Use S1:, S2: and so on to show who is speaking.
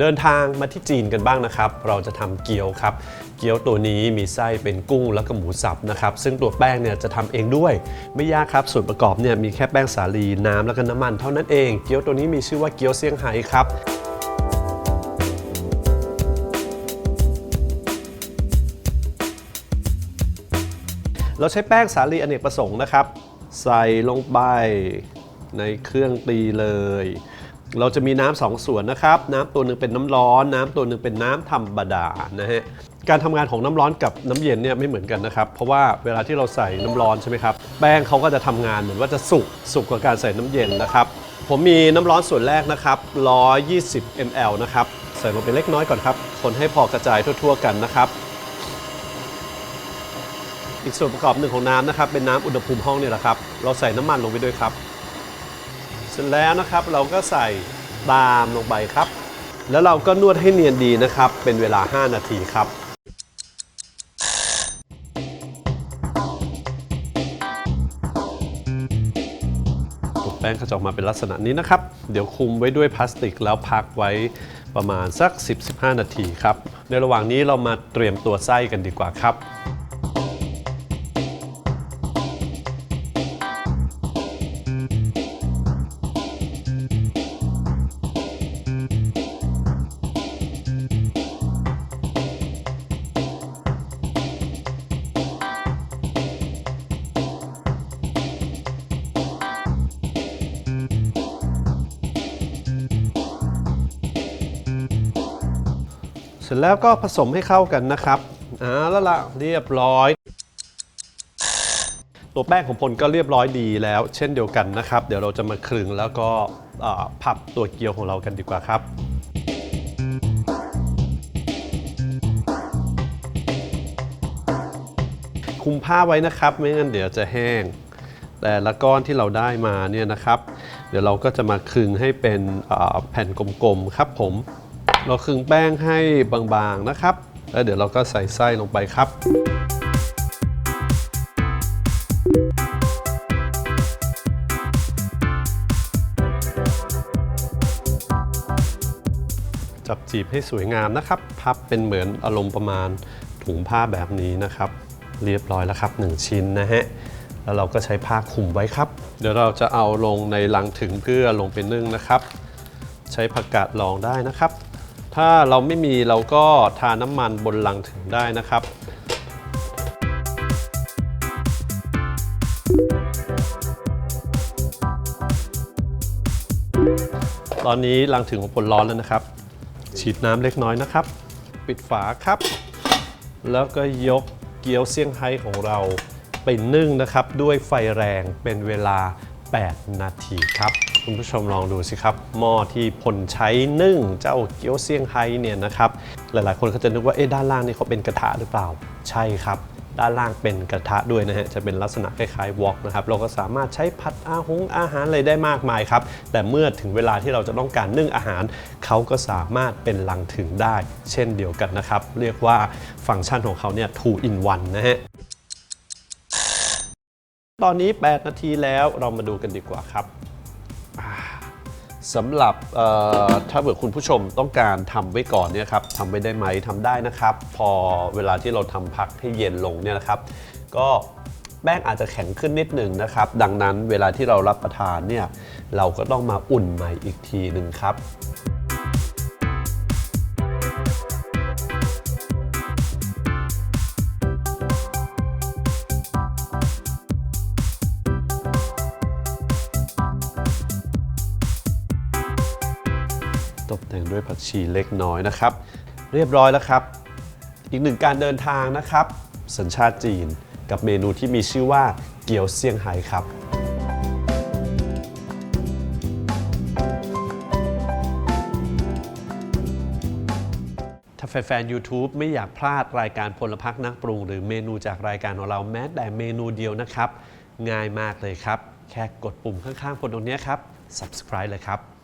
S1: เดินทางมาที่จีนกันบ้างนะครับ เราจะทำเกี๊ยวครับ เกี๊ยวตัวนี้มีไส้เป็นกุ้งแล้วก็หมูสับนะครับ ซึ่งตัวแป้งเนี่ยจะทำเองด้วย ไม่ยากครับ ส่วนประกอบเนี่ยมีแค่แป้งสาลีน้ำแล้วก็น้ำมันเท่านั้นเอง เกี๊ยวตัวนี้มีชื่อว่าเกี๊ยวเซี่ยงไฮ้ครับเราใช้แป้งสาลีอเนกประสงค์นะครับ ใส่ลงไปในเครื่องตีเลย เราจะมีน้ำสองส่วนนะครับ น้ำตัวหนึ่งเป็นน้ำร้อน น้ำตัวหนึ่งเป็นน้ำธรรมดานะฮะการทำงานของน้ำร้อนกับน้ำเย็นเนี่ยไม่เหมือนกันนะครับ เพราะว่าเวลาที่เราใส่น้ำร้อนใช่ไหมครับแป้งเขาก็จะทำงานเหมือนว่าจะสุกสุกกว่าการใส่น้ำเย็นนะครับ ผมมีน้ำร้อนส่วนแรกนะครับ120 ml นะครับใส่ลงไปเล็กน้อยก่อนครับ คนให้พอกระจายทั่ว ๆ กันนะครับอีกส่วนประกอบหนึ่งของน้ำนะครับเป็นน้ำอุณหภูมิห้องเนี่ยแหละครับ เราใส่น้ำมันลงไปด้วยครับ สร็จแล้วนะครับเราก็ใส่ตามลงไปครับ แล้วเราก็นวดให้เนียนดีนะครับ เป็นเวลา 5 นาทีครับตัวแป้งก็จะออกมาเป็นลักษณะนี้นะครับ เดี๋ยวคลุมไว้ด้วยพลาสติกแล้วพักไว้ประมาณสัก 10-15 นาทีครับ ในระหว่างนี้เรามาเตรียมตัวไส้กันดีกว่าครับ เสร็จแล้วก็ผสมให้เข้ากันนะครับอ่าแล้วละเรียบร้อย ตัวแป้งของพลก็เรียบร้อยดีแล้ว เช่นเดียวกันนะครับ เดี๋ยวเราจะมาคลึงแล้วก็พับตัวเกี๊ยวของเรากันดีกว่าครับคุมผ้าไว้นะครับ ไม่งั้นเดี๋ยวจะแห้ง แต่ละก้อนที่เราได้มาเนี่ยนะครับ เดี๋ยวเราก็จะมาคลึงให้เป็นแผ่นกลมๆครับผม เราคึงแป้งให้บางๆนะครับ แล้วเดี๋ยวเราก็ใส่ไส้ลงไปครับจับจีบให้สวยงามนะครับ พับเป็นเหมือนอารมณ์ประมาณถุงผ้าแบบนี้นะครับ เรียบร้อยแล้วครับ 1 ชิ้นนะฮะ แล้วเราก็ใช้ผ้าคลุมไว้ครับ เดี๋ยวเราจะเอาลงในลังถึงเพื่อลงไปนึ่งนะครับ ใช้ผักกาดลองได้นะครับ ถ้าเราไม่มีเราก็ทาน้ำมันบนลังถึงได้นะครับ ตอนนี้ลังถึงของผลร้อนแล้วนะครับ ฉีดน้ำเล็กน้อยนะครับ ปิดฝาครับ แล้วก็ยกเกี๊ยวเซี่ยงไฮ้ของเราไปนึ่งนะครับ ด้วยไฟแรงเป็นเวลา 8 นาทีครับ คุณผู้ชมลองดูสิครับ หม้อที่พลใช้นึ่งเจ้าเกี๊ยวเซี่ยงไฮ้เนี่ยนะครับ หลายๆ คนเขาจะนึกว่าเอ๊ะด้านล่างนี่เขาเป็นกระทะหรือเปล่า ใช่ครับด้านล่างเป็นกระทะด้วยนะฮะ จะเป็นลักษณะคล้ายๆวอกนะครับ เราก็สามารถใช้ผัดอาหงอาหารอะไรได้มากมายครับ แต่เมื่อถึงเวลาที่เราจะต้องการนึ่งอาหาร เขาก็สามารถเป็นลังถึงได้ เช่นเดียวกันนะครับ เรียกว่าฟังก์ชันของเขาเนี่ย two in one นะฮะ ตอนนี้ 8 นาทีแล้วเรามาดูกันดีกว่าครับ สำหรับถ้าเกิดคุณผู้ชมต้องการทำไว้ก่อนเนี่ยครับทำไว้ได้ไหมทำได้นะครับ พอเวลาที่เราทำพักให้เย็นลงเนี่ยนะครับ ก็แป้งอาจจะแข็งขึ้นนิดหนึ่งนะครับ ดังนั้นเวลาที่เรารับประทานเนี่ยเราก็ต้องมาอุ่นใหม่อีกทีหนึ่งครับ ตกแต่งด้วยผักชีเล็กน้อยนะครับ เรียบร้อยแล้วครับ อีกหนึ่งการเดินทางนะครับ สัญชาติจีนกับเมนูที่มีชื่อว่าเกี๊ยวเซี่ยงไฮ้ครับถ้าแฟนๆ YouTube ไม่อยากพลาดรายการพลพักนักปรุง หรือเมนูจากรายการของเราแม้แต่เมนูเดียวนะครับ ง่ายมากเลยครับ แค่กดปุ่มข้างๆบนตรงนี้ครับ subscribe เลยครับ